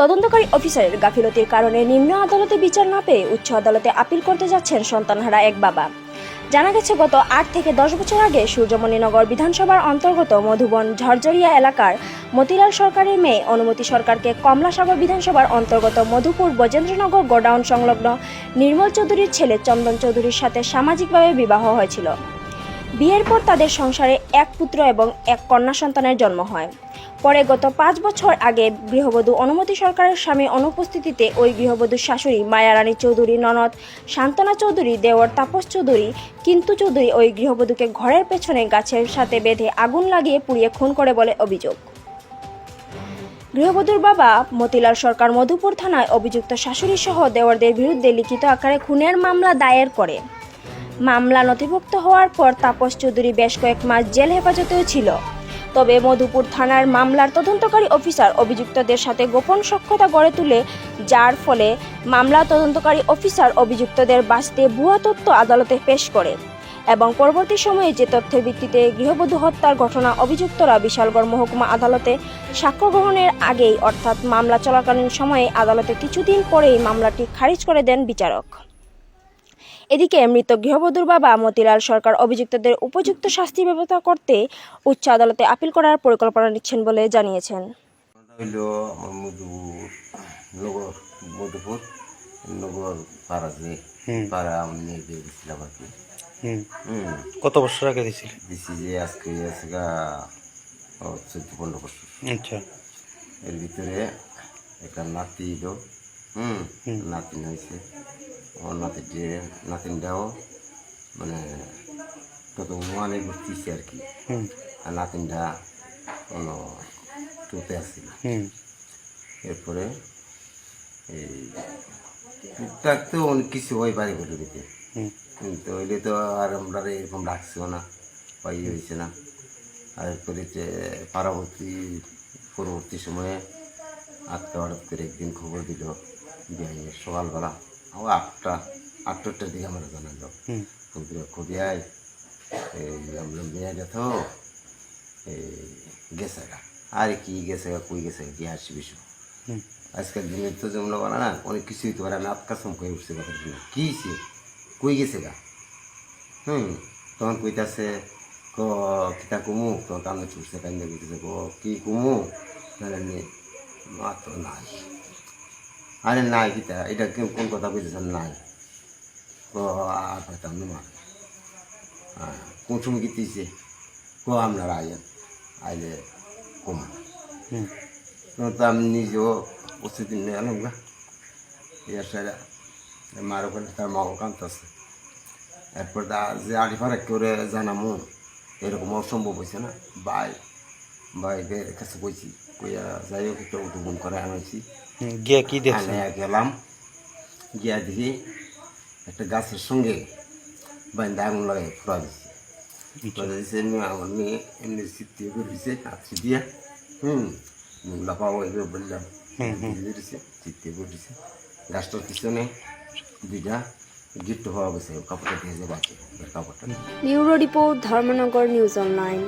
তদন্তকারী অফিসারের গাফিলতির কারণে নিম্ন আদালতে বিচার না পেয়ে উচ্চ আদালতে আপিল করতে যাচ্ছেন সন্তানহারা এক বাবা। জানা গেছে, গত আট থেকে দশ বছর আগে সূর্যমণিনগর বিধানসভার অন্তর্গত মধুবন ঝরঝরিয়া এলাকার মতিলাল সরকারের মেয়ে অনুমতি সরকারকে কমলাসাগর বিধানসভার অন্তর্গত মধুপুর বজেন্দ্রনগর গোডাউন সংলগ্ন নির্মল চৌধুরীর ছেলে চন্দন চৌধুরীর সাথে সামাজিকভাবে বিবাহ হয়েছিল। বিয়ের পর তাদের সংসারে এক পুত্র এবং এক কন্যা সন্তানের জন্ম হয়। পরে গত পাঁচ বছর আগে গৃহবধূ অনুমতি সরকারের স্বামী অনুপস্থিতিতে ওই গৃহবধূর শাশুড়ি মায়ারানী চৌধুরী, ননদ শান্তনা চৌধুরী দেওর তাপস চৌধুরী কিন্তু চৌধুরী ওই গৃহবধূকে ঘরের পেছনে গাছের সাথে বেঁধে আগুন লাগিয়ে পুড়িয়ে খুন করে বলে অভিযোগ। গৃহবধূর বাবা মতিলাল সরকার মধুপুর থানায় অভিযুক্ত শাশুড়ি সহ দেওয়ারদের বিরুদ্ধে লিখিত আকারে খুনের মামলা দায়ের করে। মামলা নথিভুক্ত হওয়ার পর তাপস চৌধুরী বেশ কয়েক মাস জেল হেফাজতেও ছিল। তবে মধুপুর থানার মামলার তদন্তকারী অফিসার অভিযুক্তদের সাথে গোপন সখ্যতা গড়ে তুলে, যার ফলে মামলা তদন্তকারী অফিসার অভিযুক্তদের বাঁচতে ভুয়া তথ্য আদালতে পেশ করে এবং পরবর্তী সময়ে যে তথ্যের ভিত্তিতে গৃহবধূ হত্যার ঘটনা অভিযুক্তরা বিশালগড় মহকুমা আদালতে সাক্ষ্য গ্রহণের আগেই, অর্থাৎ মামলা চলাকালীন সময়ে আদালতে কিছুদিন পরেই মামলাটি খারিজ করে দেন বিচারক। এদিকে মৃত গৃহবধূর বাবা মতিলাল সরকার অভিযুক্তদের উপযুক্ত শাস্তি ব্যবস্থা করতে উচ্চ আদালতে আপিল করার পরিকল্পনা নিচ্ছেন বলে জানিয়েছেন। হইল মধুপুর নগর পাড়া যে পাড়া আমি নিয়ে দিয়ে আর কি। হুম। হুম। কত বছর আগে দিছিলে? দিছি যে আজকে আছে গা চোদ্দ পনেরো বছর। আচ্ছা। এর ভিতরে একটা নাতি এলো হুম। নাতিন হয়েছে আমার নাতিটি নাতিনটাও মানে তত ওয়ানে ঘুরতেছে আর কি। আর নাতিনটা কোনো টুতে আসছিল এরপরে এই টুকটাক তো অনেক কিছু হয় বাড়ি ঘরে দিতে হুম। কিন্তু হইলে তো আর আমরা এরকম ডাকছেও না বা ইয়ে হয়েছে না। আর এরপরে যে পরবর্তী পরবর্তী সময়ে হঠাৎ করে একদিন খবর দিল। যে সকালবেলা ও আটটা আটটার দিকে আমরা জানালো কবিয়ায় এই আমরা মেয়ে গেছ এই গেছে গা। আর কি গেছে গা কই গেছে কি হুম। আজকাল দিনের তো যেমন বলে না অনেক কিছুই তো পারে না আতকাসম হয়ে উঠছে কথা শুনে। কি সে কই গেছে গা? হুম তখন কইতাছে ক কিতা কুমু? তখন কান্দে ছুটছে কান্দে কইতেছে ক কি কুমু? জানেন মা তো নাই। আরে নাই কিতা এটা কোন কথা কইতেছেন? নাই। ক আর পাইতাম না মা। হ্যাঁ কোন সময় কিতিছে ক আপনারা আইয়েন আইলে কমা। তো আমি নিজেও প্রস্তুতি নিয়ে এলাম গা। ইয়ার সারা মার ওখানে তার মা কাঁদতেছে। এরপর দা যে আড়ি ফারাক করে জানামো এরকম অসম্ভব হয়েছে না? ভাই ভাইদের কাছে কইছি কইয়া যাই হোক একটু উঠুগুন করে আনাইছি। গিয়া কি আনাইয়া গেলাম গিয়া দেখি একটা গাছের সঙ্গে বাইন্দা আগুন লাগাই ফুরা দিচ্ছে ফুরা দিচ্ছে এমনি আমার মেয়ে এমনি চিত্তিয়ে করে দিছে হাতছি দিয়া হুম লাফাও এগুলো বললাম দিছে চিত্তিয়ে করে দিছে। গাছটার পিছনে দুইটা গিফট হওয়া গেছে কাপড়টা ভেজে বাঁচে কাপড়টা। Bureau report Dharmanagar news online.